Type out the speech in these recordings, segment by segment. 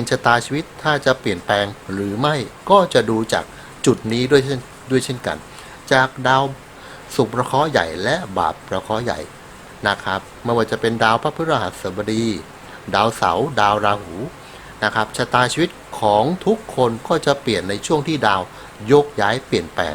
ณฑ์ชะตาชีวิตถ้าจะเปลี่ยนแปลงหรือไม่ก็จะดูจากจุดนี้ด้วยเช่นด้วยเช่นกัน จากดาวสุประเคราะห์ใหญ่และบาปประเคราะห์ใหญ่นะครับไม่ว่าจะเป็นดาวพระพฤหัสบดี ดาวเสาร์ดาวราหูนะครับชะตาชีวิตของทุกคนก็จะเปลี่ยนในช่วงที่ดาวยกย้ายเปลี่ยนแปลง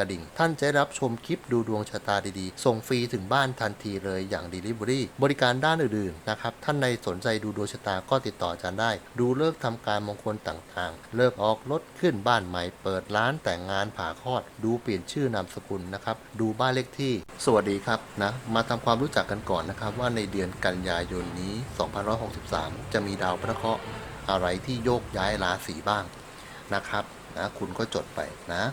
ระดิ่ง ท่านจะรับชมคลิปดูดวงชะตาดีๆ ส่งฟรีถึงบ้านทันทีเลยอย่าง Delivery บริการด้านอื่นๆนะครับ ท่านในสนใจดูดวงชะตาก็ติดต่ออาจารย์ได้ ดูเลิกษ์ทำการมงคลต่างๆ เลิกออกรถขึ้นบ้านใหม่ เปิดร้านแต่งงานผ่าคลอด ดูเปลี่ยนชื่อนามสกุลนะครับ ดูบ้านเลขที่ สวัสดีครับนะ มาทำความรู้จักกันก่อนนะครับว่าในเดือนกันยายนนี้ 2563 จะมีดาวพระเคราะห์อะไรที่โยกย้ายราศีบ้างนะครับนะคุณก็จดไปนะ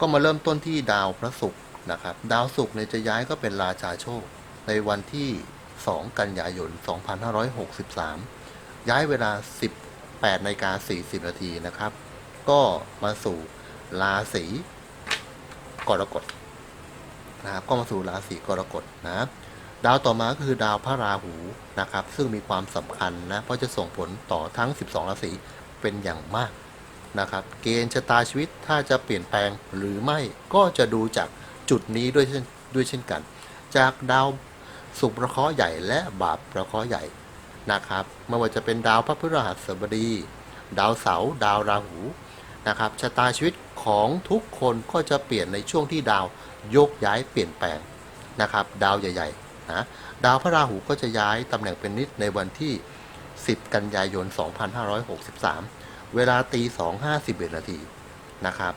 ก็มาเริ่มต้นที่ดาวพระศุกร์นะครับ ดาวศุกร์เนี่ยจะย้ายก็เป็นราชาโชค ในวันที่ 2 กันยายน 2563 ย้ายเวลา 18นาฬิกา40นาทีนะครับ ก็มาสู่ราศีกรกฎนะครับ ก็มาสู่ราศีกรกฎนะดาวต่อมาก็คือดาวพระราหูนะครับ ซึ่งมีความสำคัญนะ เพราะจะส่งผลต่อทั้ง 12 ราศีเป็นอย่างมาก นะครับ เกณฑ์ชะตาชีวิตถ้าจะเปลี่ยนแปลงหรือไม่ก็จะดูจากจุดนี้ด้วยเช่นด้วยเช่นกัน จากดาวสุขประเคราะห์ใหญ่และบาปประเคราะห์ใหญ่นะครับไม่ว่าจะเป็นดาวพระพฤหัสบดี ดาวเสาร์ดาวราหูนะครับชะตาชีวิตของทุกคนก็จะเปลี่ยนในช่วงที่ดาวโยกย้ายเปลี่ยนแปลงนะครับ ดาวใหญ่ๆนะดาวพระราหูก็จะย้ายตำแหน่งเป็นนิดในวันที่ 10 กันยายน 2563 เวลาตีสองห้าสิบเอ็ดนาทีนะครับ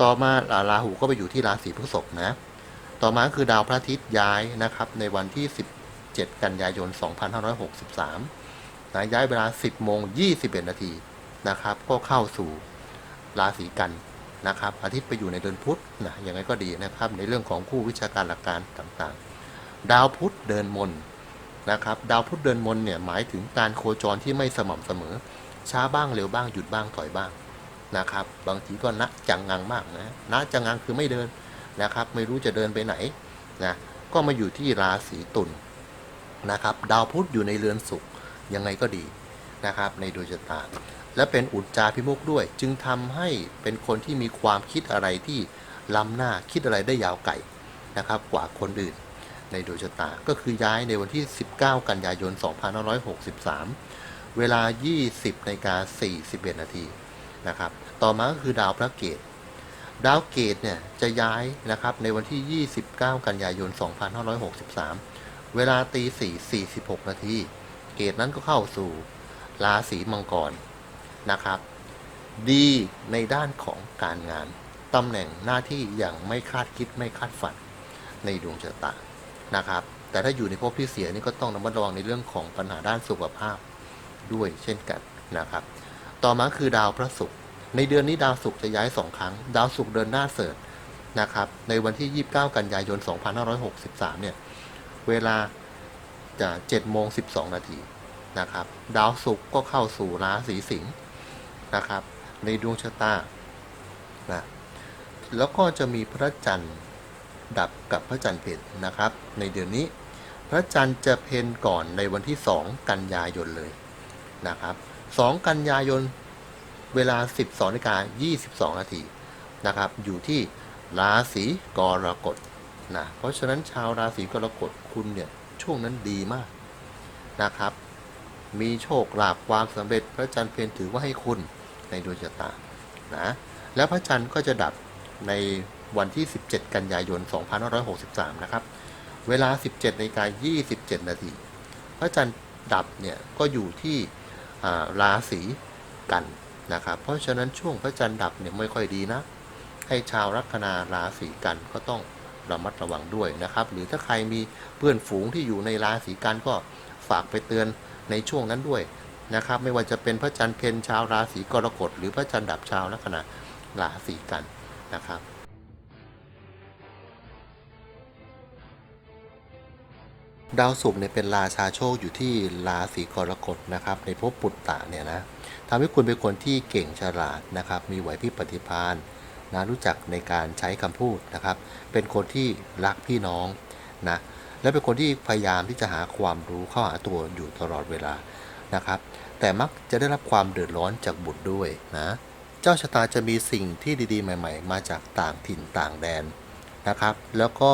ต่อมาอ่าราหูก็ไปอยู่ที่ราศีพฤษภนะ ต่อมาคือดาวพระอาทิตย์ย้ายนะครับ ในวันที่ 17 กันยายน 2563นะย้ายเวลา 10โมง21 นาทีนะครับ ก็เข้าสู่ราศีกันนะครับอาทิตย์ไปอยู่ในเดือนพุธนะยังไงก็ดีนะครับ ในเรื่องของคู่วิชาการหลักการต่างๆ ดาวพุธเดินมนนะครับ ดาวพุธเดินมนเนี่ยหมายถึงการโคจรที่ไม่สม่ำเสมอ ช้าบ้างเร็วบ้างหยุดบ้างถอยบ้างนะครับ บางทีก็นะจังงังมากนะนะจังงังคือไม่เดินนะครับ ไม่รู้จะเดินไปไหนนะก็มาอยู่ที่ราศีตุลนะครับ ดาวพุธอยู่ในเรือนศุกร์ยังไงก็ดีนะครับ ในดวงชะตาและเป็นอุจจาพิมุกด้วย จึงทำให้เป็นคนที่มีความคิดอะไรที่ล้ำหน้าคิดอะไรได้ยาวไกลนะครับ กว่าคนอื่น ในดวงชะตาก็คือย้ายในวันที่ 19 กันยายน 2563 เวลา 20นาฬิกา41นาทีนะครับ ต่อมาก็คือดาวพระเกต ดาวเกตเนี่ยจะย้ายนะครับในวันที่ 29 กันยายน 2563 เวลาตี4 46นาทีเกตนั้นก็เข้าสู่ราศีมังกรนะครับ ดีในด้านของการงานตำแหน่งหน้าที่อย่างไม่คาดคิดไม่คาดฝันในดวงชะตานะครับ แต่ถ้าอยู่ในภพที่เสียนี่ก็ต้องระมัดระวังในเรื่องของปัญหาด้านสุขภาพ ด้วยเช่นกันนะครับ ต่อมาคือดาวพระศุกร์ในเดือนนี้ดาวศุกร์จะย้ายสองครั้ง ดาวศุกร์เดินหน้าเสริฐนะครับ ในวันที่ 29 กันยายน 2563 เนี่ย เวลาจะ7โมง 12 นาทีนะครับ ดาวศุกร์ก็เข้าสู่ราศีสิงห์นะครับ ในดวงชะตานะแล้วก็จะมีพระจันทร์ดับกับพระจันทร์เพนนะครับ ในเดือนนี้ พระจันทร์จะเพนก่อนในวันที่ 2 กันยายนเลย นะครับ 2 กันยายนเวลา 12นาฬิกา22นาทีนะครับ อยู่ที่ราศีกรกฎนะเพราะฉะนั้นชาวราศีกรกฎคุณเนี่ยช่วงนั้นดีมากนะครับ มีโชคลาภความสำเร็จพระจันทร์เพนถือว่าให้คุณในดวงชะตานะแล้วพระจันทร์ก็จะดับในวันที่ 17 กันยายน 2563 นะครับ เวลา 17นาฬิกา27 นาที พระจันทร์ดับเนี่ยก็อยู่ที่ ราศีกันนะครับ เพราะฉะนั้นช่วงพระจันทร์ดับเนี่ยไม่ค่อยดีนะ ให้ชาวลัคนาราศีกันก็ต้องระมัดระวังด้วยนะครับ หรือถ้าใครมีเพื่อนฝูงที่อยู่ในราศีกันก็ฝากไปเตือนในช่วงนั้นด้วยนะครับ ไม่ว่าจะเป็นพระจันทร์เพนชาวราศีกรกฎหรือพระจันทร์ดับชาวลัคนาราศีกันนะครับ ดาวศุกร์เนี่ยเป็นราชาโชคอยู่ที่ราศีกรกฎนะครับ ในภพปุตตะเนี่ยนะทำให้คุณเป็นคนที่เก่งฉลาดนะครับ มีไหวพริบปฏิภาณนะรู้จักในการใช้คำพูดนะครับ เป็นคนที่รักพี่น้องนะและเป็นคนที่พยายามที่จะหาความรู้เข้าหาตัวอยู่ตลอดเวลานะครับ แต่มักจะได้รับความเดือดร้อนจากบุตรด้วยนะเจ้าชะตาจะมีสิ่งที่ดีๆ ใหม่ ๆ มาจากต่างถิ่นต่างแดนนะครับ แล้วก็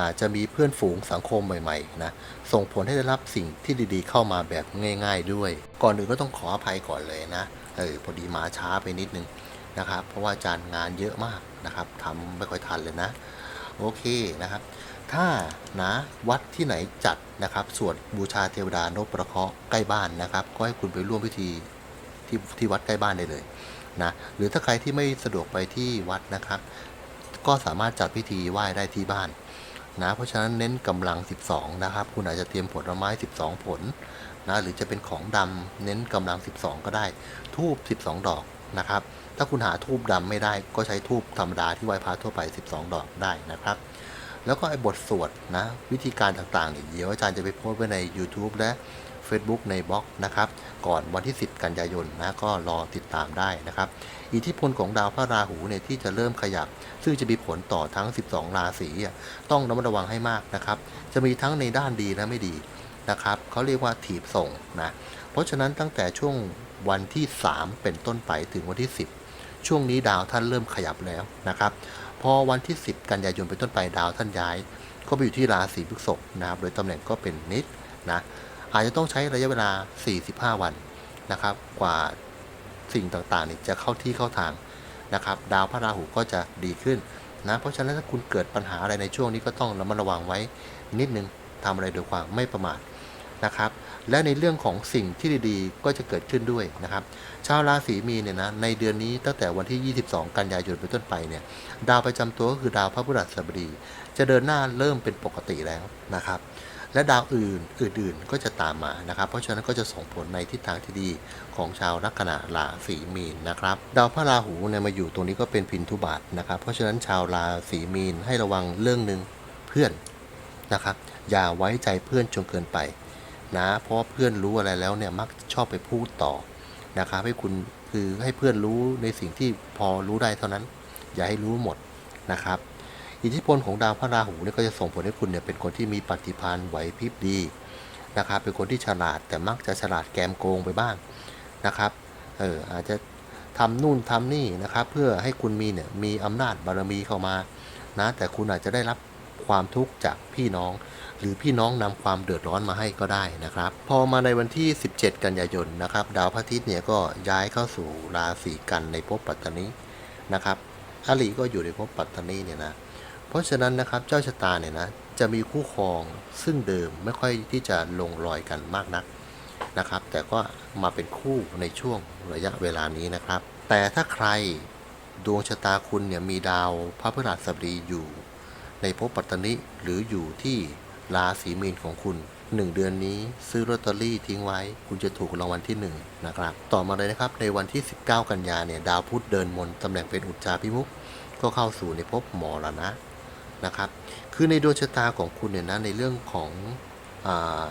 อาจจะมีเพื่อนฝูงสังคมใหม่ๆนะส่งผลให้ได้รับสิ่งที่ดีๆ เข้ามาแบบง่าย ๆด้วย ก่อนอื่นก็ต้องขออภัยก่อนเลยนะเออพอดีมาช้าไปนิดนึงนะครับ เพราะว่าจารย์งานเยอะมากนะครับทำไม่ค่อยทันเลยนะโอเคนะครับ ถ้านะวัดที่ไหนจัดนะครับสวดบูชาเทวดานพประเคราะห์ใกล้บ้านนะครับ ก็ให้คุณไปร่วมพิธีที่ที่วัดใกล้บ้านได้เลยนะหรือถ้าใครที่ไม่สะดวกไปที่วัดนะครับ ก็สามารถจัดพิธีไหว้ได้ที่บ้าน นะ เพราะฉะนั้นเน้นกำลัง 12 นะครับ คุณอาจจะเตรียมผลไม้ 12 ผลนะหรือจะเป็นของดำเน้นกำลัง 12 ก็ได้ ทูบ 12 ดอกนะครับ ถ้าคุณหาทูบดำไม่ได้ก็ใช้ทูบธรรมดาที่ไหว้พระทั่วไป 12 ดอกได้นะครับ แล้วก็ไอ้บทสวดนะวิธีการต่างๆเนี่ยเดี๋ยวอาจารย์จะไปโพสต์ไว้ใน YouTube และ Facebook ในบล็อกนะครับ ก่อนวันที่ 10 กันยายนนะก็รอติดตามได้นะครับ อิทธิพลของดาวพระราหูเนี่ยที่จะเริ่มขยับ ซึ่งจะมีผลต่อทั้ง 12 ราศีต้องระมัดระวังให้มากนะครับ จะมีทั้งในด้านดีและไม่ดีนะครับเขาเรียกว่าถีบส่งนะเพราะฉะนั้นตั้งแต่ช่วงวันที่ 3 เป็นต้นไปถึงวันที่ 10 ช่วงนี้ดาวท่านเริ่มขยับแล้วนะครับ พอวันที่ 10 กันยายนเป็นต้นไปดาวท่านย้าย ก็ไปอยู่ที่ราศีพฤษภนะครับ โดยตำแหน่งก็เป็นนิดนะ อาจจะต้องใช้ระยะเวลา 45 วันนะครับ กว่าสิ่งต่างๆนี่จะเข้าที่เข้าทางนะครับ ดาวพระราหูก็จะดีขึ้นนะเพราะฉะนั้นถ้าคุณเกิดปัญหาอะไรในช่วงนี้ก็ต้องระมัดระวังไว้นิดนึงทำอะไรโดยความไม่ประมาทนะครับ และในเรื่องของสิ่งที่ดีๆ ก็จะเกิดขึ้นด้วยนะครับ ชาวราศีมีเนี่ยนะในเดือนนี้ตั้งแต่วันที่ 22 กันยายนเป็นต้นไปเนี่ยดาวประจำตัวก็คือดาวพระพฤหัสบดี จะเดินหน้าเริ่มเป็นปกติแล้วนะครับ และดาวอื่นอื่นๆก็จะตามมานะครับ เพราะฉะนั้นก็จะส่งผลในทิศทางที่ดีของชาวลัคนาราศีมีนนะครับดาวพระราหูเนี่ยมาอยู่ตรงนี้ก็เป็นพินทุบาทนะครับ เพราะฉะนั้นชาวราศีมีนให้ระวังเรื่องหนึ่งเพื่อนนะครับ อย่าไว้ใจเพื่อนจนเกินไปนะเพราะเพื่อนรู้อะไรแล้วเนี่ยมักชอบไปพูดต่อนะครับให้คุณคือให้เพื่อนรู้ในสิ่งที่พอรู้ได้เท่านั้น อย่าให้รู้หมดนะครับ อิทธิพลของดาวพระราหูเนี่ยก็จะส่งผลให้คุณเนี่ยเป็นคนที่มีปฏิภาณไหวพริบดีนะครับ เป็นคนที่ฉลาดแต่มักจะฉลาดแกมโกงไปบ้างนะครับ เอออาจจะทำนู่นทำนี่นะครับ เพื่อให้คุณมีเนี่ยมีอำนาจบารมีเข้ามานะแต่คุณอาจจะได้รับความทุกข์จากพี่น้อง หรือพี่น้องนำความเดือดร้อนมาให้ก็ได้นะครับ พอมาในวันที่ 17 กันยายนนะครับ ดาวพระอาทิตย์เนี่ยก็ย้ายเข้าสู่ราศีกันในภพปัตตานีนะครับอลีก็อยู่ในภพปัตตานีเนี่ยนะ เพราะฉะนั้นนะครับเจ้าชะตาเนี่ยนะจะมีคู่ครองซึ่งเดิมไม่ค่อยที่จะลงรอยกันมากนักนะครับ แต่ก็มาเป็นคู่ในช่วงระยะเวลานี้นะครับ แต่ถ้าใครดวงชะตาคุณเนี่ยมีดาวพระพฤหัสบดีอยู่ ในภพปัตตนีหรืออยู่ที่ราศีมีนของคุณ1เดือนนี้ซื้อลอตเตอรี่ทิ้งไว้ คุณจะถูกรางวัลที่ 1 นะครับ ต่อมาเลยนะครับในวันที่ 19 กันยาเนี่ยดาวพุธเดินมนตำแหน่งเป็นอุจจาพิมุกก็เข้าสู่ในภพหมรณะนะ นะครับ คือในดวงชะตาของคุณเนี่ยนะในเรื่องของอ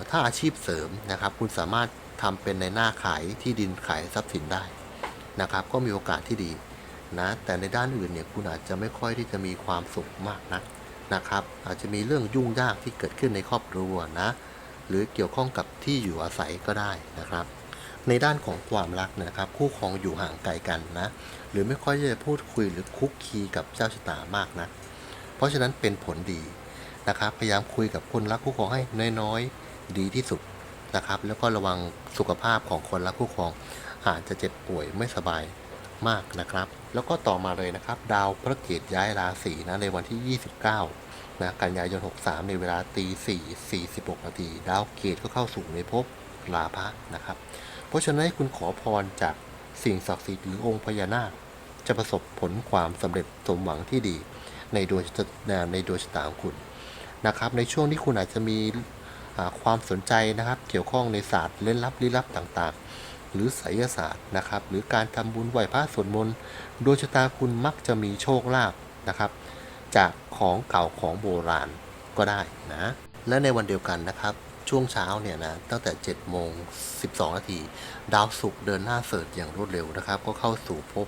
ถ้าอาชีพเสริมนะครับ คุณสามารถทำเป็นในหน้าขายที่ดินขายทรัพย์สินได้นะครับ ก็มีโอกาสที่ดีนะแต่ในด้านอื่นเนี่ยคุณอาจจะไม่ค่อยที่จะมีความสุขมากนักนะครับ อาจจะมีเรื่องยุ่งยากที่เกิดขึ้นในครอบครัวนะ หรือเกี่ยวข้องกับที่อยู่อาศัยก็ได้นะครับ ในด้านของความรักนยนะครับ คู่ครองอยู่ห่างไกลกันนะ หรือไม่ค่อยจะพูดคุยหรือคุกคีกับเจ้าชะตามากนะ เพราะฉะนั้นเป็นผลดีนะครับ พยายามคุยกับคนรักคู่ครองให้น้อยๆ ดีที่สุดนะครับ แล้วก็ระวังสุขภาพของคนรักคู่ครอง อาจจะเจ็บป่วยไม่สบายมากนะครับ แล้วก็ต่อมาเลยนะครับ ดาวพระเกตย้ายราศีนะในวันที่ 29นะกันยายน 63 ในเวลาตี4 46นาทีดาวเกตก็เข้าสู่ในภพลาภะนะครับ เพราะฉะนั้นให้คุณขอพรจากสิ่งศักดิ์สิทธิ์หรือองค์พญานาคจะประสบผลความสำเร็จสมหวังที่ดี ในดวงชะในดวงชะตาของคุณนะครับ ในช่วงที่คุณอาจจะมีความสนใจนะครับ เกี่ยวข้องในศาสตร์เล่นลับลี้ลับต่างๆ หรือไสยศาสตร์นะครับ หรือการทำบุญไหว้พระสวดมนต์ดวงชะตาคุณมักจะมีโชคลาภนะครับ จากของเก่าของโบราณก็ได้นะ และในวันเดียวกันนะครับช่วงเช้าเนี่ยนะตั้งแต่7โมง12นาทีดาวศุกร์เดินหน้าเสริร์อย่างรวดเร็วนะครับ ก็เข้าสู่ภพ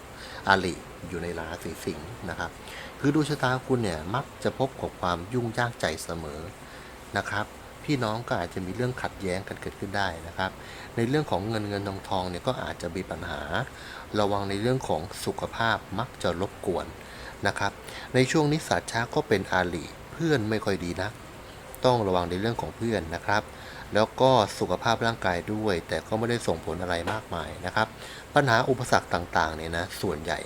อาลิ อยู่ในราศีสิงห์นะครับ คือดวงชะตาคุณเนี่ยมักจะพบกับความยุ่งยากใจเสมอนะครับ พี่น้องก็อาจจะมีเรื่องขัดแย้งกันเกิดขึ้นได้นะครับ ในเรื่องของเงินเงินทองทองเนี่ยก็อาจจะมีปัญหา ระวังในเรื่องของสุขภาพมักจะรบกวนนะครับ ในช่วงนี้สัตว์ช้าก็เป็นอาลีเพื่อนไม่ค่อยดีนะต้องระวังในเรื่องของเพื่อนนะครับแล้วก็สุขภาพร่างกายด้วย แต่ก็ไม่ได้ส่งผลอะไรมากมายนะครับ ปัญหาอุปสรรคต่างๆเนี่ยนะส่วนใหญ่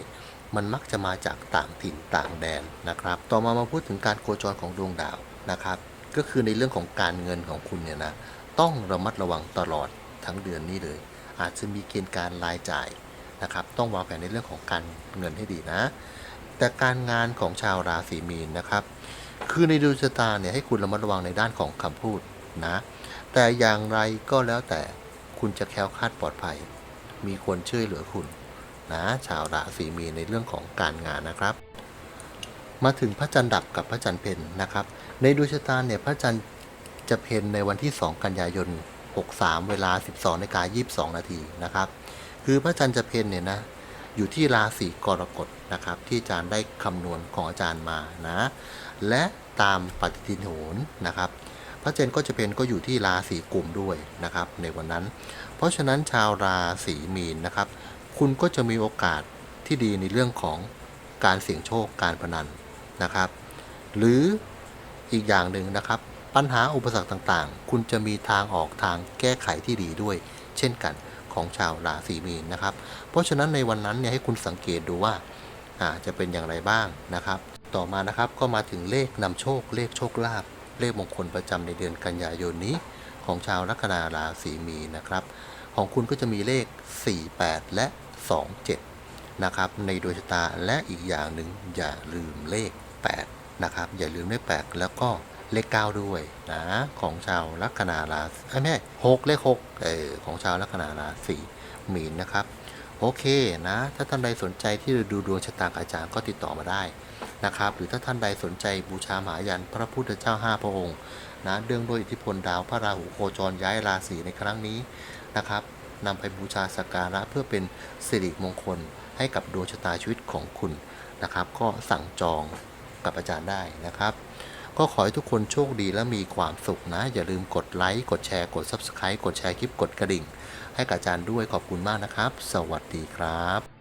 มันมักจะมาจากต่างถิ่นต่างแดนนะครับ ต่อมามาพูดถึงการโคจรของดวงดาวนะครับ ก็คือในเรื่องของการเงินของคุณเนี่ยนะต้องระมัดระวังตลอดทั้งเดือนนี้เลย อาจจะมีเกณฑ์การรายจ่ายนะครับ ต้องวางแผนในเรื่องของการเงินให้ดีนะ แต่การงานของชาวราศีมีนนะครับ คือในดวงชะตาเนี่ยให้คุณระมัดระวังในด้านของคำพูดนะ แต่อย่างไรก็แล้วแต่คุณจะแคล้วคลาดปลอดภัย มีคนช่วยเหลือคุณ นะ ชาวราศีมีนในเรื่องของการงานนะครับ มาถึงพระจันทร์ดับกับพระจันทร์เพนนะครับ ในดวงชะตาเนี่ยพระจันทร์จะเพนในวันที่ 2 กันยายน 63 เวลา 12นาฬิกา22 นาทีนะครับ คือพระจันทร์จะเพนเนี่ยนะอยู่ที่ราศีกรกฎนะครับ ที่อาจารย์ได้คำนวณของอาจารย์มานะ และตามปฏิทินโหรนะครับ พระเจนก็จะเป็นก็อยู่ที่ราศีกุมด้วยนะครับ ในวันนั้น เพราะฉะนั้นชาวราศีมีนนะครับ คุณก็จะมีโอกาสที่ดีในเรื่องของการเสี่ยงโชคการพนันนะครับ หรืออีกอย่างหนึ่งนะครับ ปัญหาอุปสรรคต่างๆ คุณจะมีทางออกทางแก้ไขที่ดีด้วย เช่นกันของชาวราศีมีนนะครับ เพราะฉะนั้นในวันนั้นเนี่ยให้คุณสังเกตดูว่าอาจะเป็นอย่างไรบ้างนะครับ ต่อมานะครับก็มาถึงเลขนำโชค เลขโชคลาภเลขมงคลประจำในเดือนกันยายนนี้ ของชาวลัคนาราศีมีนนะครับ ของคุณก็จะมีเลข 48 และ 27นะครับในดวงชะตาและอีกอย่างหนึ่งอย่าลืมเลข 8 นะครับ อย่าลืมเลข 8 แล้วก็เลข 9 ด้วยนะของชาวลัคนาราศีไม่ใช่6เลข6เออของชาวลัคนาราศีมีนนะครับ โอเคนะ ถ้าท่านใดสนใจที่จะดูดวงชะตาอาจารย์ก็ติดต่อมาได้นะครับ หรือถ้าท่านใดสนใจบูชามหายันพระพุทธเจ้าห้าพระองค์นะเนื่องโดวยอิทธิพลดาวพระราหูโคจรย้ายราศีในครั้งนี้นะครับ นำไปบูชาสักการะเพื่อเป็นสิริมงคลให้กับดวงชะตาชีวิตของคุณนะครับ ก็สั่งจองกับอาจารย์ได้นะครับ ก็ขอให้ทุกคนโชคดีและมีความสุขนะ อย่าลืมกดไลค์กดแชร์กด Subscribe กดแชร์คลิปกดกระดิ่ง ให้กับอาจารย์ด้วยขอบคุณมากนะครับ สวัสดีครับ